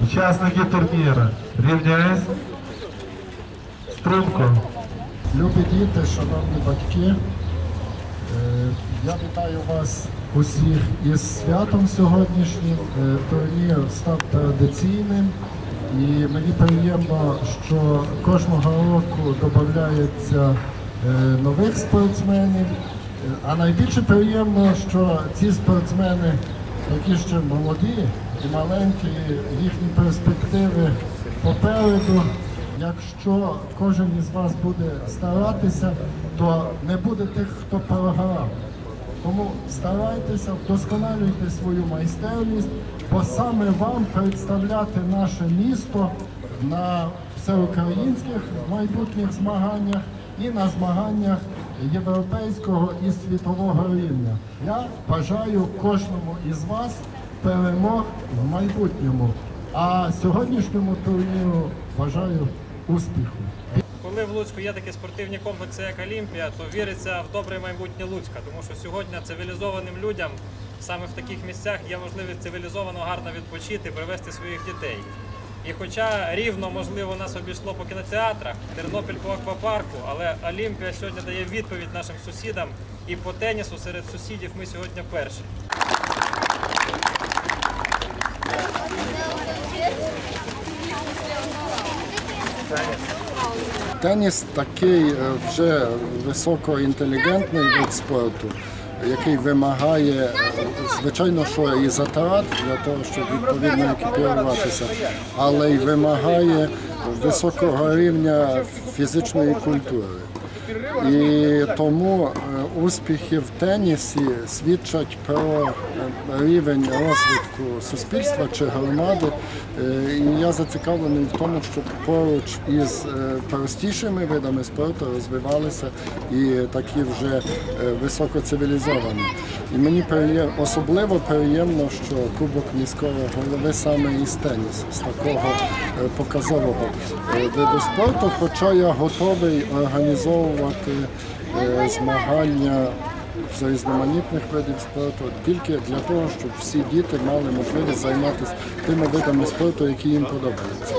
Учасники турніру. Рівняйсь. Струнко. Любі діти, шановні батьки, е, я вітаю вас усіх із святом сьогоднішнім. Е, Турнір став традиційним і мені приємно, що кожного року додається е, нових спортсменів. А найбільше приємно, що ці спортсмени, які ще молоді і маленькі, їхні перспективи попереду. Якщо кожен із вас буде старатися, то не буде тих, хто програв. Тому старайтеся, вдосконалюйте свою майстерність, бо саме вам представляти наше місто на всеукраїнських майбутніх змаганнях і на змаганнях європейського і світового рівня. Я бажаю кожному із вас перемог в майбутньому. А сьогоднішньому турніру бажаю успіху. Коли в Луцьку є такі спортивні комплекси, як Олімпія, то віриться в добре майбутнє Луцька, тому що сьогодні цивілізованим людям саме в таких місцях є можливість цивілізовано гарно відпочити, привезти своїх дітей. І хоча рівно можливо нас обійшло по кінотеатрах, Тернопіль по аквапарку, але Олімпія сьогодні дає відповідь нашим сусідам. І по тенісу серед сусідів ми сьогодні перші. Теніс такий е, вже високоінтелігентний вид спорту, який вимагає, е, звичайно, що і затрат для того, щоб відповідно екіпіруватися, але й вимагає високого рівня фізичної культури. І тому е, успіхи в тенісі свідчать про е, рівень розвитку суспільства чи громади. Е, І я зацікавлений в тому, щоб поруч із простішими видами спорту розвивалися і такі вже високоцивілізовані. І мені приєм- особливо приємно, що Кубок міського голови саме із тенісу, з такого показового виду спорту, хоча я готовий організовувати е, змагання з різноманітних видів спорту тільки для того, щоб всі діти мали можливість займатися тими видами спорту, які їм подобаються.